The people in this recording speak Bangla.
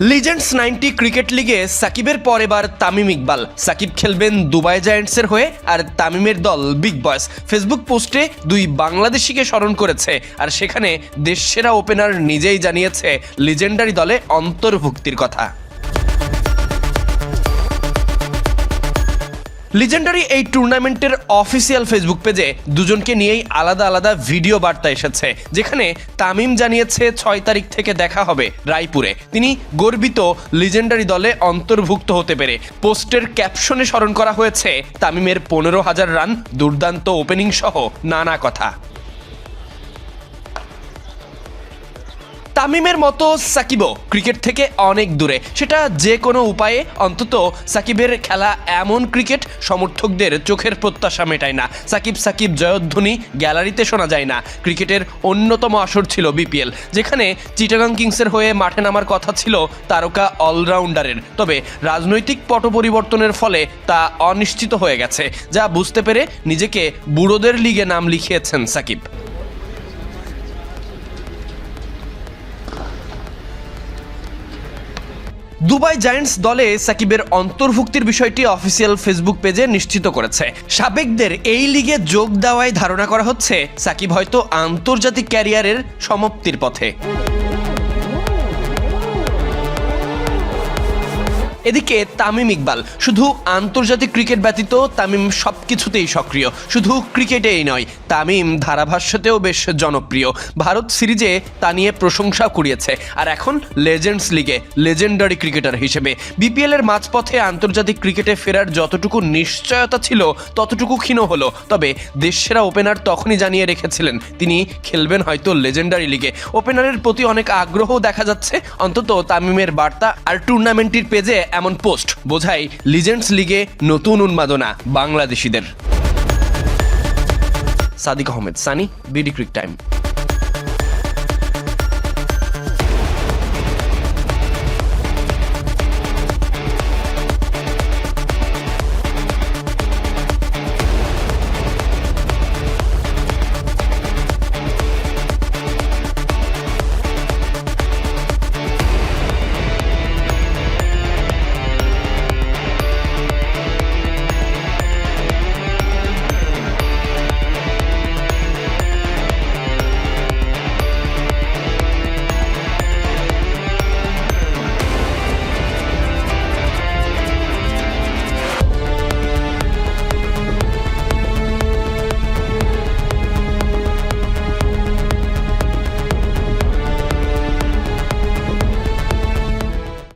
লিজেন্ডস নাইনটি ক্রিকেট লিগে সাকিবের পর এবার তামিম ইকবাল। সাকিব খেলবেন দুবাই জায়ান্টসের হয়ে আর তামিমের দল বিগ বয়স ফেসবুক পোস্টে দুই বাংলাদেশিকে স্মরণ করেছে আর সেখানে দেশসেরা ওপেনার নিজেই জানিয়েছে লিজেন্ডারি দলে অন্তর্ভুক্তির কথা। লিজেন্ডারি এই টুর্নামেন্টের অফিসিয়াল ফেসবুক পেজে দুজনকে নিয়েই আলাদা আলাদা ভিডিও বার্তা এসেছে, যেখানে তামিম জানিয়েছে ছয় তারিখ থেকে দেখা হবে রায়পুরে। তিনি গর্বিত লিজেন্ডারি দলে অন্তর্ভুক্ত হতে পেরে পোস্টের ক্যাপশনে স্মরণ করা হয়েছে, তামিমের পনেরো হাজার রান দুর্দান্ত ওপেনিং সহ নানা কথা। তামিমের মতো সাকিবও ক্রিকেট থেকে অনেক দূরে। সেটা যে কোনো উপায়ে, অন্তত সাকিবের খেলা এমন ক্রিকেট সমর্থকদের চোখের প্রত্যাশা মেটায় না। সাকিব সাকিব জয়ধ্বনি গ্যালারিতে শোনা যায় না। ক্রিকেটের অন্যতম আসর ছিল বিপিএল, যেখানে চিটাগাং কিংসের হয়ে মাঠে নামার কথা ছিল তারকা অলরাউন্ডারের। তবে রাজনৈতিক পট পরিবর্তনের ফলে তা অনিশ্চিত হয়ে গেছে, যা বুঝতে পেরে নিজেকে বুড়োদের লিগে নাম লিখিয়েছেন সাকিব। দুবাই জায়ান্টস দলে সাকিবের অন্তর্ভুক্তির বিষয়টি অফিসিয়াল ফেসবুক পেজে নিশ্চিত করেছে। সাবেকদের এই লিগে যোগ দেওয়ায় ধারণা করা হচ্ছে, সাকিব হয়তো আন্তর্জাতিক ক্যারিয়ারের সমাপ্তির পথে। এদিকে তামিম ইকবাল, শুধু আন্তর্জাতিক ক্রিকেট ব্যতীত তামিম সব কিছুতেই সক্রিয়, শুধু ক্রিকেটেই নয়, তামিম ধারাভাষ্যতেও বেশ জনপ্রিয়। ভারত সিরিজে তা নিয়ে প্রশংসা কুড়িয়েছে, আর এখন লেজেন্ডস লিগে লেজেন্ডারি ক্রিকেটার হিসেবে। বিপিএল এর মাঝপথে আন্তর্জাতিক ক্রিকেটে ফেরার যতটুকু নিশ্চয়তা ছিল, ততটুকু ক্ষীণ হলো। তবে দেশসেরা ওপেনার তখনই জানিয়ে রেখেছিলেন, তিনি খেলবেন হয়তো লেজেন্ডারি লিগে। ওপেনারের প্রতি অনেক আগ্রহ দেখা যাচ্ছে, অন্তত তামিমের বার্তা আর টুর্নামেন্টটির পেজে এমন পোস্ট বোঝাই লিজেন্ডস লিগে নতুন উন্মাদনা বাংলাদেশিদের। Sadiq Ahmed Sunny BD crick time.